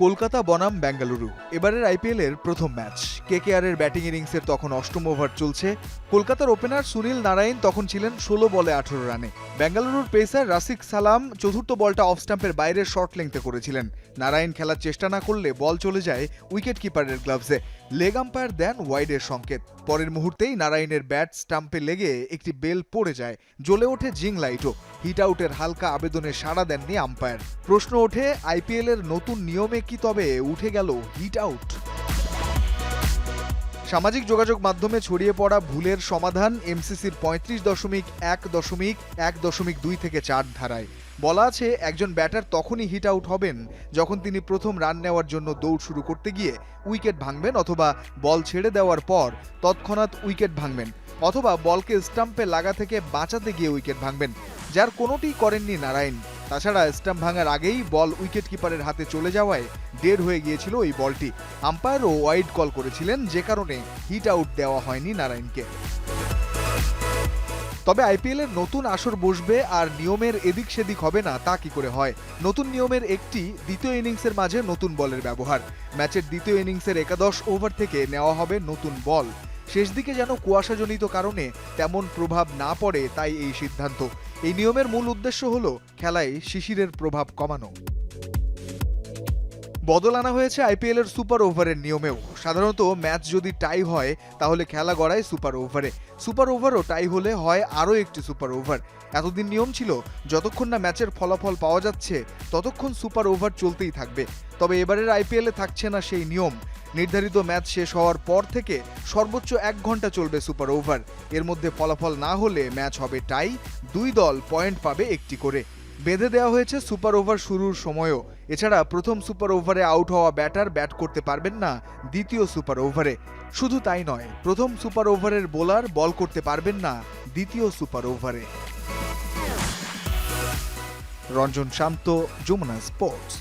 কলকাতা বনাম বেঙ্গালুরু। এবারের আইপিএল এর প্রথম ম্যাচ। কেকেআর এর ব্যাটিং ইনিংসের তখন অষ্টম ওভার চলছে। কলকাতার ওপেনার সুনীল নারায়ণ তখন ছিলেন ষোলো বলে আঠারো রানে। বেঙ্গালুরুর পেসার রাসিক সালাম চতুর্থ বলটা অফ স্টাম্পের বাইরে শর্ট লেংথে করেছিলেন। নারায়ণ খেলার চেষ্টা না করলে বল চলে যায় উইকেট কিপারের গ্লাভসে। লেগ আম্পায়ার দেন ওয়াইডের সংকেত। পরের মুহূর্তেই নারায়ণের ব্যাট স্টাম্পে লেগে একটি বেল পড়ে যায়। জ্বলে ওঠে জিং লাইটও। হিট আউটের হালকা আবেদনে সাড়া দেননি আম্পায়ার। প্রশ্ন ওঠে আইপিএল এর নতুন নিয়মে কি তবে উঠে গেল হিট আউট সামাজিক যোগাযোগ মাধ্যমে ছড়িয়ে পড়া ভুলের সমাধান এমসিসির পঁয়ত্রিশ দশমিক এক দশমিক এক দশমিক দুই থেকে চার ধারায়। বলা আছে, একজন ব্যাটার তখনই হিট আউট হবেন যখন তিনি প্রথম রান নেওয়ার জন্য দৌড় শুরু করতে গিয়ে উইকেট ভাঙবেন অথবা বল ছেড়ে দেওয়ার পর তৎক্ষণাৎ উইকেট ভাঙবেন অথবা বলকে স্টাম্পে লাগা থেকে বাঁচাতে গিয়ে উইকেট ভাঙবেন, যার কোনোটিই করেননি নারায়ণ। তাছাড়া স্টাম্প ভাঙার আগেই বল উইকেট কিপারের হাতে চলে যাওয়ায় ডেড হয়ে গিয়েছিল ওই বলটি। আম্পায়ারও ওয়াইড কল করেছিলেন, যে কারণে হিট আউট দেওয়া হয়নি নারায়ণকে। তবে আইপিএল এর নতুন আসর বসবে আর নিয়মের এদিক সেদিক হবে না, তা কি করে হয়? নতুন নিয়মের একটি দ্বিতীয় ইনিংসের মাঝে নতুন বলের ব্যবহার। ম্যাচের দ্বিতীয় ইনিংসের একাদশ ওভার থেকে নেওয়া হবে নতুন বল। শেষ দিকে যেন কুয়াশাজনিত কারণে তেমন প্রভাব না পড়ে তাই এই সিদ্ধান্ত। এই নিয়মের মূল উদ্দেশ্য হল খেলায় শিশিরের প্রভাব কমানো। বদল আনা হয়েছে আইপিএল এর সুপার ওভারের নিয়মেও। সাধারণত ম্যাচ যদি টাই হয়, তাহলে খেলা গড়ায় সুপার ওভারে। সুপার ওভারও টাই হলে হয় আরও একটি সুপার ওভার। এতদিন নিয়ম ছিল, যতক্ষণ না ম্যাচের ফলাফল পাওয়া যাচ্ছে, ততক্ষণ সুপার ওভার চলতেই থাকবে। তবে এবারের আইপিএলে থাকছে না সেই নিয়ম। নির্ধারিত ম্যাচ শেষ হওয়ার পর থেকে সর্বোচ্চ এক ঘণ্টা চলবে সুপার ওভার। এর মধ্যে ফলাফল না হলে ম্যাচ হবে টাই, দুই দল পয়েন্ট পাবে একটি করে। বেঁধে দেওয়া হয়েছে সুপার ওভার শুরুর সময়ও। এছাড়া প্রথম সুপার ওভারে আউট হওয়া ব্যাটার ব্যাট করতে পারবেন না দ্বিতীয় সুপার ওভারে। শুধু তাই নয়, প্রথম সুপার ওভারের বোলার বল করতে পারবেন না দ্বিতীয় সুপার ওভারে। রঞ্জন শান্ত, যমুনা স্পোর্টস।